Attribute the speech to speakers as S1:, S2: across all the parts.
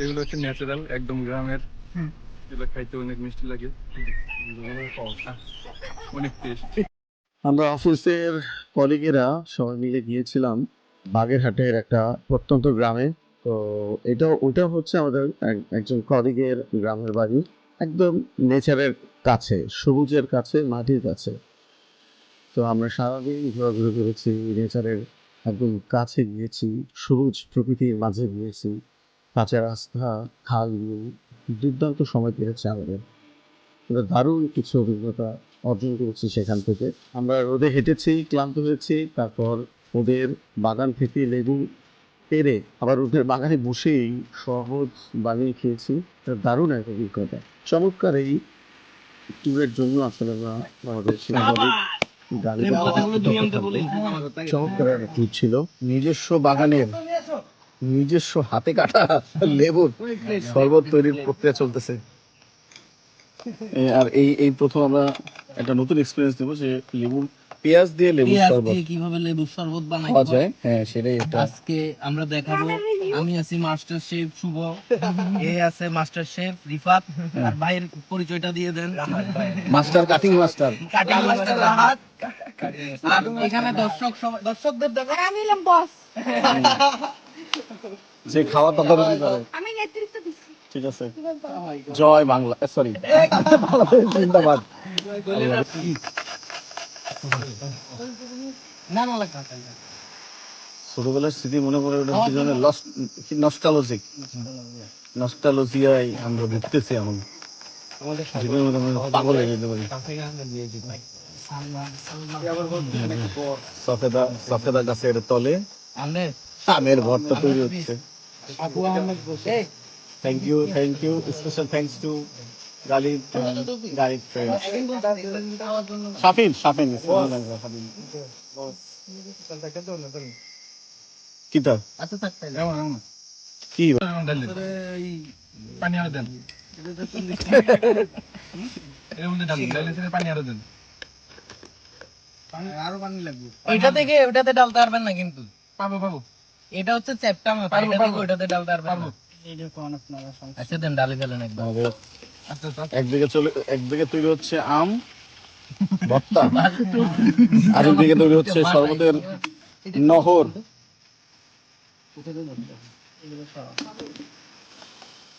S1: এগুলো হচ্ছে ন্যাচারাল একদম গ্রামের। এগুলো খাইতে অনেক মিষ্টি লাগে। অনেক টেস্ট
S2: আমরা অফিসের কলিগেরা সবাই মিলে গিয়েছিলাম বাগেরহাটের একটা প্রত্যন্ত গ্রামে। তো এটা ওটা হচ্ছে আমাদের একজন কলিগের গ্রামের বাড়ি। একদম নেচারের কাছে সবুজের কাছে মাটির কাছে। তো আমরা সারাদিন ঘোরাঘুরি করেছি নেচারের একদম কাছে গিয়েছি সবুজ প্রকৃতির মাঝে গিয়েছি। কাঁচা রাস্তা খাল বিল দুর্দান্ত সময় পেয়েছে আমাদের। এটা দারুণ কিছু অভিজ্ঞতা অর্জন করেছি সেখান থেকে। আমরা রোদে হেঁটেছি ক্লান্ত হয়েছি তারপর ওদের বাগান থেকে লেবু পেরে আবার ওদের বাগানে বসেই সহজ বানিয়ে খেয়েছি। দারুণ এক অভিজ্ঞতা। চমৎকার এই ট্যুরের জন্য আসলে আমরা আমাদের চমৎকার একটা ট্যুর ছিল। নিজস্ব বাগানের নিজস্ব হাতে কাটা লেবুর শরবত তৈরির প্রক্রিয়া চলতেছে। আর এই এই প্রথম আমরা একটা নতুন এক্সপিরিয়েন্স দেবো যে লেবু পেঁয়াজ দিয়ে লেবু শরবত।
S3: দিয়ে কীভাবে লেবুর শরবত বানাই
S2: খাওয়া যায় হ্যাঁ সেটাই একটা।
S3: আজকে আমরা দেখাবো আমি আছি মাস্টার শেফ শুভ এ আছে মাস্টার শেফ রিফাত আর ভাইয়ের পরিচয়টা দিয়ে দেন।
S2: Master cutting master
S3: cutting master Rahat. আর এখানে দর্শক সবাই- দর্শকদের দেখো
S4: আমি হলাম বস
S2: যে খাওয়া তদারকি করে
S4: আমি নেতৃত্ব দিচ্ছি
S2: ঠিক আছে। জয় বাংলা সরি বাংলাদেশ জিন্দাবাদ।
S3: না না
S2: ছোটবেলার স্মৃতি মনে পড়ে ওটা কি জানে নস্টালজিক নস্টালজিয়ায় আমরা ঘুরতেছি এখন। জীবনের মধ্যে আমরা পাগল হয়ে যেতে পারি। সফেদা সফেদা গাছের তলে।
S3: আনে
S2: আমের ভর্তা তৈরি হচ্ছে।
S3: আবু আহমেদ বসে।
S2: Thank you thank you special thanks to Galib Galib friend Shafin Shafin কিতাব কি
S1: পানি আরও দেন। পানি আরও দেন।
S3: আরও পানি লাগবে। এটা থেকে ওটাতে ডালতে পারবেন না কিন্তু।
S1: পাবো পাবো।
S3: এটা হচ্ছে চ্যাপটা মাথা
S1: পারব,
S3: এটা থেকে
S1: পারব।
S3: ওটাতে ডালতে পারবেন না আচ্ছা দেন ডালে ফেলেন একদম
S1: আচ্ছা আচ্ছা।
S2: একদিকে চলে একদিকে তৈরি হচ্ছে আম ভর্তা আর একদিকে তৈরি হচ্ছে শরবতের নহর।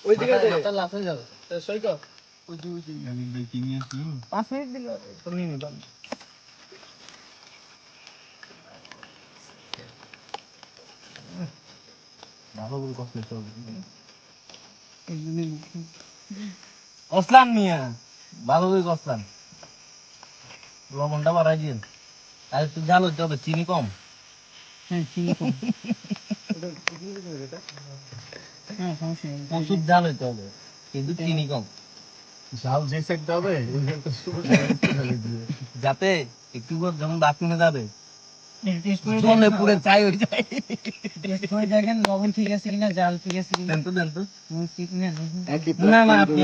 S3: ওই দিকে মাথা লাফে যাবে।
S1: কি নিয়ে
S3: পাঁচ মিনিট দিলে তো অসলান মিয়া ভালো করে লবণটা বাড়াই দিন। আর একটু হইতে হবে চিনি কম। হ্যাঁ চিনি কম। প্রচুর জাল হইতে হবে কিন্তু চিনি কম।
S2: ঝাল যে সেকতে হবে
S3: যাতে একটু করে যখন বাথরুমে যাবে জলে পুরে চাই হয়ে যায়
S5: দেখেন লবণ ঠিক আছে কিনা জাল ঠিক আছে কিনা
S3: দেন তো দেন তো
S5: না
S2: একই
S5: না না আপনি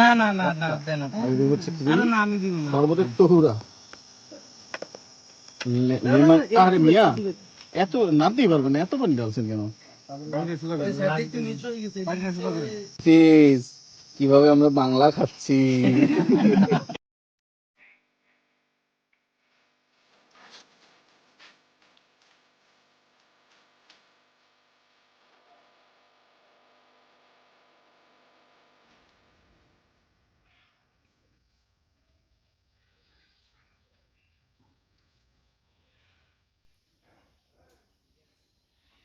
S5: না না না না দেন আপনি।
S2: আর এদিকে হচ্ছে কি
S5: আরে না আমি দিব না
S2: শরবতের তহুরা আরে মিয়া এত নামতেই পারবে না এত পানি ঢালছেন কেন কীভাবে আমরা বাংলা খাচ্ছি